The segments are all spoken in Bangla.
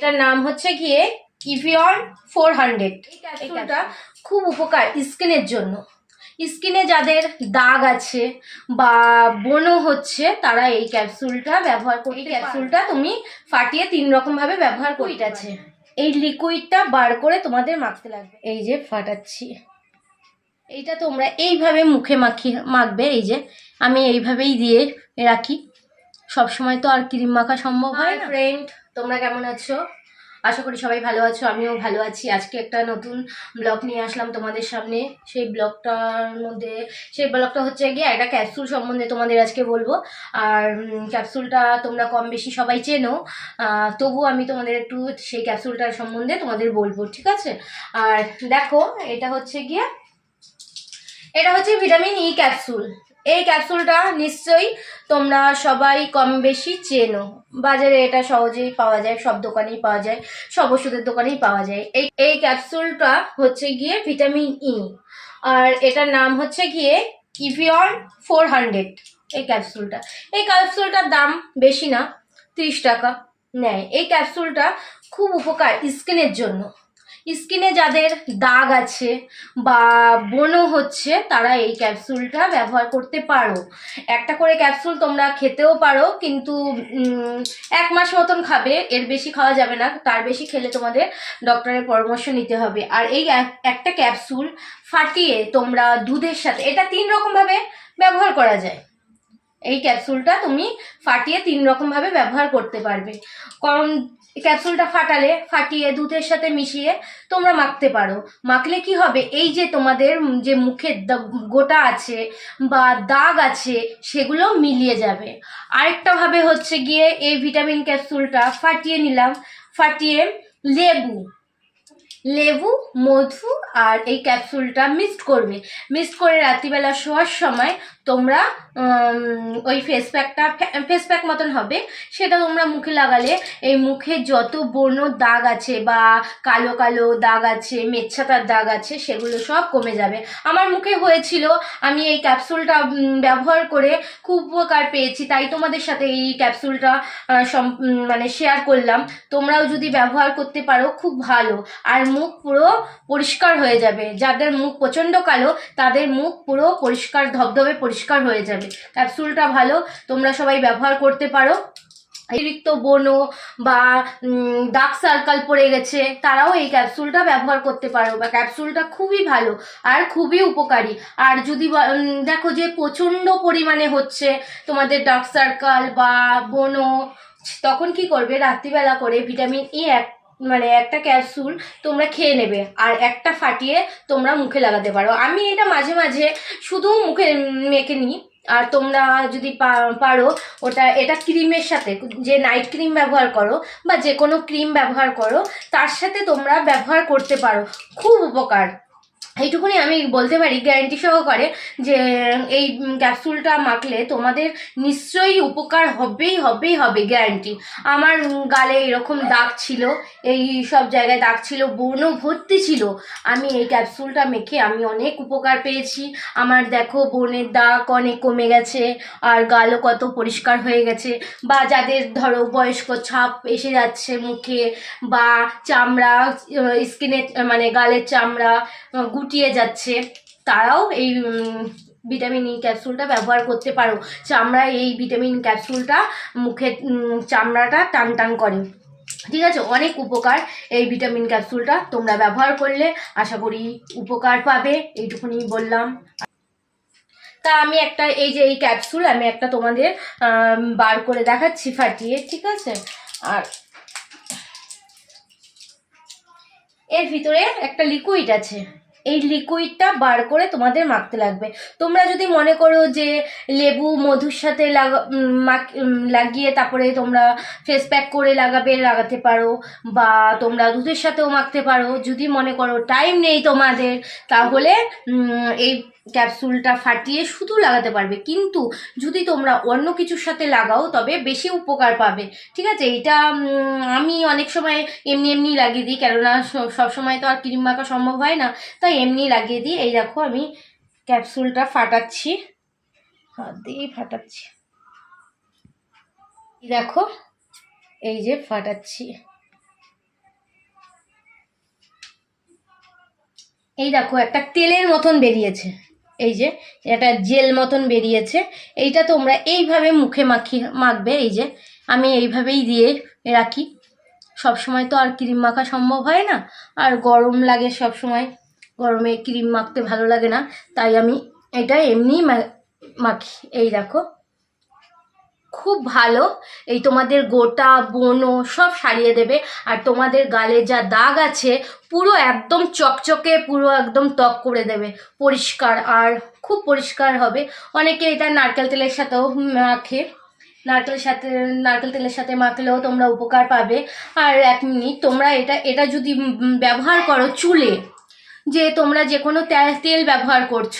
এটার নাম হচ্ছে গিয়ে ইভিয়ন ফোর হান্ড্রেড এই ক্যাপসুলটা খুব উপকার স্কিনের জন্য। স্কিনে যাদের দাগ আছে বা বনো হচ্ছে তারা এই ক্যাপসুলটা ব্যবহার করে ক্যাপসুলটা তুমি ফাটিয়ে তিন রকম ভাবে ব্যবহার করতে আছে এই লিকুইডটা বার করে তোমাদের মাখতে লাগবে। এই যে ফাটাচ্ছি। এইটা তোমরা এইভাবে মুখে মাখিয়ে মাখবে। এই যে আমি এইভাবেই দিয়ে রাখি। সব সময় তো আর ক্রিম মাখা সম্ভব হয় না? ফ্রেন্ড তোমরা কেমন আছো? আশা করি সবাই ভালো আছো আমিও ভালো আছি। আজকে একটা নতুন ব্লগ নিয়ে আসলাম তোমাদের সামনে। সেই ব্লগটার মধ্যে সেই ব্লগটা হচ্ছে গিয়ে একটা ক্যাপসুল সম্বন্ধে তোমাদের আজকে বলব। আর ক্যাপসুলটা তোমরা কম বেশি সবাই চেনো। তবুও আমি তোমাদের একটু সেই ক্যাপসুলটার সম্বন্ধে তোমাদের বলব ঠিক আছে? আর দেখো এটা হচ্ছে গিয়ে এটা হচ্ছে ভিটামিন ই ক্যাপসুল এই ক্যাপসুলটা নিশ্চয়ই তোমরা সবাই কম বেশি চেনো। বাজারে এটা সহজেই পাওয়া যায়, সব দোকানেই পাওয়া যায়, সব ওষুধের দোকানেই পাওয়া যায়। এই এই ক্যাপসুলটা হচ্ছে গিয়ে ভিটামিন ই। আর এটার নাম হচ্ছে গিয়ে ইভিয়ন ফোর হান্ড্রেড, এই ক্যাপসুলটা। এই ক্যাপসুলটার দাম বেশি না, তিরিশ টাকা নেয়। এই ক্যাপসুলটা খুব উপকার স্কিনের জন্য। স্কিনে যাদের দাগ আছে বা বনো হচ্ছে, তারা এই ক্যাপসুলটা ব্যবহার করতে পারো। একটা করে ক্যাপসুল তোমরা খেতেও পারো, কিন্তু এক মাস মতন খাবে, এর বেশি খাওয়া যাবে না, তার বেশি খেলে তোমাদের ডক্টরের পরামর্শ নিতে হবে। আর এই এক- একটা ক্যাপসুল ফাটিয়ে তোমরা দুধের সাথে, এটা তিন রকমভাবে ব্যবহার করা যায়। এই ক্যাপসুলটা তুমি ফাটিয়ে তিন রকমভাবে ব্যবহার করতে পারবে। কারণ ক্যাপসুলটা ফাটালে, ফাটিয়ে দুধের সাথে মিশিয়ে তোমরা মাখতে পারো। মাখলে কি হবে? এই যে তোমাদের যে মুখের গোটা আছে বা দাগ আছে, সেগুলো মিলিয়ে যাবে। আরেকটা ভাবে হচ্ছে গিয়ে এই ভিটামিন ক্যাপসুলটা ফাটিয়ে নিলাম। ফাটিয়ে লেবু লেবু, মধু আর এই ক্যাপসুলটা মিক্সড করবে। মিক্সড করে রাত্রিবেলা শোয়ার সময় তোমরা ওই ফেস প্যাকটা ফেস প্যাক মতন হবে। সেটা তোমরা মুখে লাগালে এই মুখে যত বর্ণ দাগ আছে বা কালো কালো দাগ আছে, মেচ্ছাতার দাগ আছে, সেগুলো সব কমে যাবে। আমার মুখে হয়েছিল, আমি এই ক্যাপসুলটা ব্যবহার করে খুব উপকার পেয়েছি। তাই তোমাদের সাথে এই ক্যাপসুলটা মানে শেয়ার করলাম। তোমরাও যদি ব্যবহার করতে পারো, খুব ভালো। আর মুখ পুরো পরিষ্কার হয়ে যাবে। যাদের মুখ প্রচণ্ড কালো, তাদের মুখ পুরো পরিষ্কার, ধবধবে পরিষ্কার হয়ে যাবে। ক্যাপসুলটা ভালো, তোমরা সবাই ব্যবহার করতে পারো। অতিরিক্ত বনো বা ডার্ক সার্কাল পড়ে গেছে, তারাও এই ক্যাপসুলটা ব্যবহার করতে পারো বা ক্যাপসুলটা খুবই ভালো আর খুবই উপকারী। আর যদি দেখো যে প্রচণ্ড পরিমাণে হচ্ছে তোমাদের ডার্ক সার্কাল বা বনো, তখন কি করবে? রাত্রিবেলা করে ভিটামিন এ এক মানে একটা ক্যাপসুল তোমরা খেয়ে নেবে, আর একটা ফাটিয়ে তোমরা মুখে লাগাতে পারো। আমি এটা মাঝে মাঝে শুধু মুখে মেখে নিই, আর তোমরা যদি পারো ওটা, এটা ক্রিমের সাথে, যে নাইট ক্রিম ব্যবহার করো বা যে কোনো ক্রিম ব্যবহার করো, তার সাথে তোমরা ব্যবহার করতে পারো। খুব উপকার। এইটুকুনি আমি বলতে পারি গ্যারান্টি সহকারে যে, এই ক্যাপসুলটা মাখলে তোমাদের নিশ্চয়ই উপকার হবেই হবেই, হবে গ্যারান্টি আমার গালে এরকম দাগ ছিল, এই সব জায়গায় দাগ ছিল, বর্ণ ভর্তি ছিল। আমি এই ক্যাপসুলটা মেখে আমি অনেক উপকার পেয়েছি। আমার দেখো, বনের দাগ অনেক কমে গেছে, আর গালও কত পরিষ্কার হয়ে গেছে। বা যাদের ধরো বয়স্ক ছাপ এসে যাচ্ছে মুখে, বা চামড়া স্কিনে মানে গালের চামড়া গুটিয়ে যাচ্ছে। তারাও এই ভিটামিন ই ক্যাপসুলটা ব্যবহার করতে পারো। চামড়া এই ভিটামিন ক্যাপসুলটা মুখে চামড়াটা টান টান করে। ঠিক আছে? অনেক উপকার এই ভিটামিন ক্যাপসুলটা তোমরা ব্যবহার করলে। আশা করি উপকার পাবে, এইটুকুনি বললাম। তা আমি একটা, এই যে এই ক্যাপসুল আমি একটা তোমাদের বার করে দেখাচ্ছি ফাটিয়ে, ঠিক আছে? আর এর ভিতরে একটা লিকুইড আছে। এই লিকুইডটা বার করে তোমাদের মাখতে লাগবে। তোমরা যদি মনে করো যে লেবু, মধুর সাথে লাগা লাগিয়ে তারপরে তোমরা ফেস প্যাক করে লাগাবে, লাগাতে পারো বা তোমরা দুধের সাথেও মাখতে পারো। যদি মনে করো টাইম নেই তোমাদের, তাহলে এই ক্যাপসুলটা ফাটিয়ে শুধু লাগাতে পারবে। কিন্তু যদি তোমরা অন্য কিছুর সাথে লাগাও, তবে বেশি উপকার পাবে। ঠিক আছে? এইটা আমি অনেক সময় এমনি এমনি লাগিয়ে দিই, কেননা সবসময় তো আর ক্রিম মাখা সম্ভব হয় না। তাই এমনি লাগিয়ে দিই। এই দেখো, আমি ক্যাপসুলটা ফাটাচ্ছি। হাত দিয়েই ফাটাচ্ছি। দেখো, এই যে ফাটাচ্ছি। এই দেখো, একটা তেলের মতন বেরিয়েছে। এই যে, এটা জেল মতন বেরিয়েছে। এইটা তোমরা এইভাবে মুখে মাখি, মাখবে, এই যে, আমি এইভাবেই দিয়ে রাখি। সব সময় তো আর ক্রিম মাখা সম্ভব হয় না। আর গরম লাগে সব সময় গরমে ক্রিম মাখতে ভালো লাগে না। তাই আমি এটা এমনি মাখি। এই দেখো। খুব ভালো। এই তোমাদের গোটা বনো সব সারিয়ে দেবে। আর তোমাদের গালে যা দাগ আছে, পুরো একদম চকচকে, পুরো একদম ত্বক করে দেবে। পরিষ্কার আর খুব পরিষ্কার হবে। অনেকে এটা নারকেল তেলের সাথেও মাখে। নারকেল সাথে, নারকেল তেলের সাথে মাখলেও তোমরা উপকার পাবে। আর এক মিনিট, তোমরা এটা এটা যদি ব্যবহার করো চুলে, যে তোমরা যে কোনো তেল ব্যবহার করছ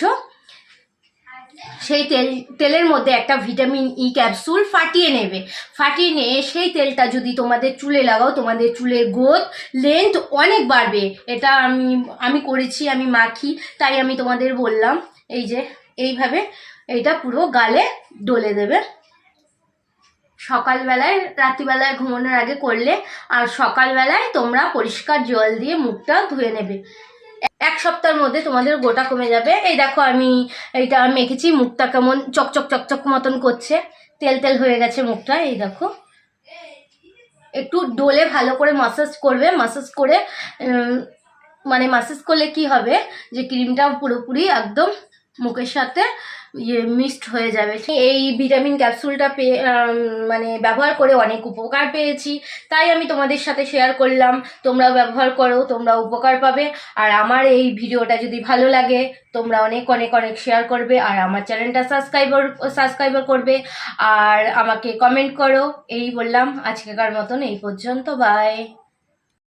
সেই তেল, তেলের মধ্যে একটা ভিটামিন ই ক্যাপসুল ফাটিয়ে নেবে। ফাটিয়ে নিয়ে সেই তেলটা যদি তোমাদের চুলে লাগাও, তোমাদের চুলের গ্রোথ লেন্থ অনেক বাড়বে। এটা আমি আমি করেছি, আমি মাখি, তাই আমি তোমাদের বললাম, এই যে, এইভাবে এইটা পুরো গালে ডলে দেবে। সকালবেলায়, রাত্রিবেলায় ঘুমানোর আগে করলে, আর সকালবেলায় তোমরা পরিষ্কার জল দিয়ে মুখটা ধুয়ে নেবে। এক সপ্তাহের মধ্যে তোমাদের গোটা কমে যাবে। এই দেখো আমি এইটা মেখেছি, মুখটা কেমন চকচক চকচক মতন করছে। তেল তেল হয়ে গেছে মুখটা, এই দেখো। একটু ডোলে ভালো করে মাসাজ করবে মাসাজ করে মানে মাসাজ করলে কি হবে? যে ক্রিমটা পুরোপুরি একদম মুখের সাথে ইয়ে মিক্সড হয়ে যাবে। এই ভিটামিন ক্যাপসুলটা পেয়ে মানে ব্যবহার করে অনেক উপকার পেয়েছি। তাই আমি তোমাদের সাথে শেয়ার করলাম। তোমরা ব্যবহার করো তোমরা উপকার পাবে। আর আমার এই ভিডিওটা যদি ভালো লাগে, তোমরা অনেক অনেক অনেক শেয়ার করবে। আর আমার চ্যানেলটা সাবস্ক্রাইবার সাবস্ক্রাইবার করবে। আর আমাকে কমেন্ট করো। এই বললাম, আজকেকার মতন এই পর্যন্ত। বাই